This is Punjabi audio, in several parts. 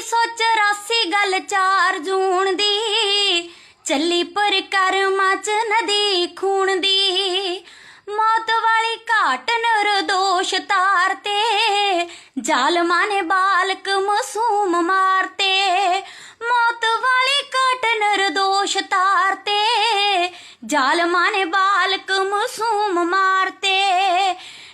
1984 ਗੱਲ 4 ਜੂਨ ਦੀ। ਚੱਲੀ ਪਰ ਕਰਮਾਂ ਚ ਨਦੀ ਖੂਨ ਦੀ। ਮੌਤ ਵਾਲੀ ਘਾਟ ਨਿਰਦੋਸ਼ ਤਾਰਤੇ ਜ਼ਾਲਮਾਂ ਨੇ ਬਾਲਕ ਮਾਸੂਮ ਮਾਰਤੇ ਮੌਤ ਵਾਲੀ ਘਾਟ ਨਿਰਦੋਸ਼ ਤਾਰਤੇ ਜ਼ਾਲਮਾਂ ਨੇ ਬਾਲਕ ਮਾਸੂਮ ਮਾਰਤੇ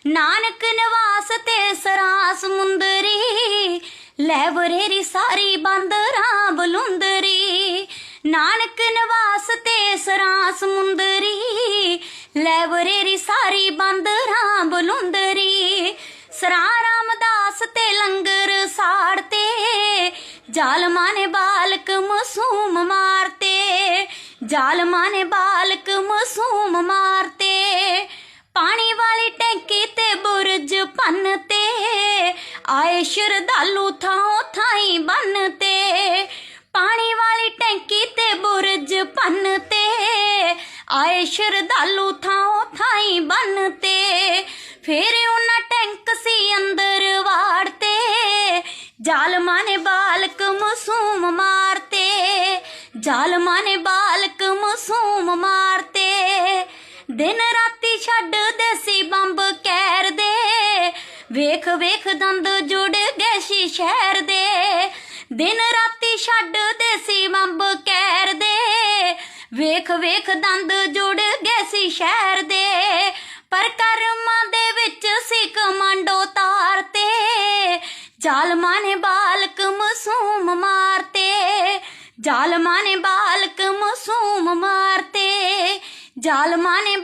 ਨਾਨਕ ਨਿਵਾਸ ਤੇ ਸਰਾ ਸਮੁੰਦਰੀ ਲੈ ਵਰੇਰੀ ਸਾਰੀ ਬੰਦਰਾਂ ਬਲੁੰਦਰੀ ਨਾਨਕ ਨਿਵਾਸ ਤੇ ਸਰਾਂ ਸਮੁੰਦਰੀ। ਲੈ ਵਰੇਰੀ ਸਾਰੀ ਬੰਦਰਾਂ ਬਲੁੰਦਰੀ ਸਰਾਂ ਰਾਮਦਾਸ ਤੇ ਲੰਗਰ ਸਾੜਤੇ। ਜ਼ਾਲਮਾਂ ਨੇ ਬਾਲਕ ਮਾਸੂਮ ਮਾਰਤੇ, ਜ਼ਾਲਮਾਂ ਨੇ ਬਾਲਕ ਮਾਸੂਮ ਮਾਰ ਆਏ ਸ਼ਰਧਾਲੂ ਥਾਂ ਥਾਈ ਬੰਨ ਤੇ, ਪਾਣੀ ਵਾਲੀ ਟੈਂਕੀ ਤੇ ਬੁਰਜ ਭੰਨ ਤੇ। ਆਏ ਸ਼ਰਧਾਲੂ ਥਾਂ ਥਾਈ ਬੰਨ ਤੇ, ਫੇਰ ਉਹਨਾਂ ਟੈਂਕ ਸੀ ਅੰਦਰ ਵਾੜਤੇ ਜ਼ਾਲਮਾਂ ਨੇ ਬਾਲਕ ਮਸੂਮ ਮਾਰਤੇ ਜ਼ਾਲਮਾਂ ਨੇ ਬਾਲਕ ਮਸੂਮ ਮਾਰਤੇ ਦਿਨ ਰਾਤੀ ਛੱਡਦੇ ਸੀ ਬੰਬ ਕਹਿਰ ਦੇ ਵੇਖ ਵੇਖ ਦੰਦ ਜੁੜ ਗਏ ਸੀ ਸ਼ਹਿਰ ਦੇ। ਦਿਨ ਰਾਤੀ ਛੱਡਦੇ ਸੀ ਬੰਬ ਕਹਿਰ ਦੇ। ਵੇਖ ਵੇਖ ਦੰਦ ਜੁੜ ਗਏ ਸੀ ਸ਼ਹਿਰ ਦੇ। ਪਰ ਕਰਮਾਂ ਦੇ ਵਿੱਚ ਸੀ ਕਮਾਂਡੋ ਤਾਰਤੇ ਜ਼ਾਲਮਾਂ ਨੇ ਬਾਲਕ ਮਾਸੂਮ ਮਾਰਤੇ ਜ਼ਾਲਮਾਂ ਨੇ ਬਾਲਕ ਮਾਸੂਮ ਮਾਰਤੇ ਜ਼ਾਲਮਾਂ ਨੇ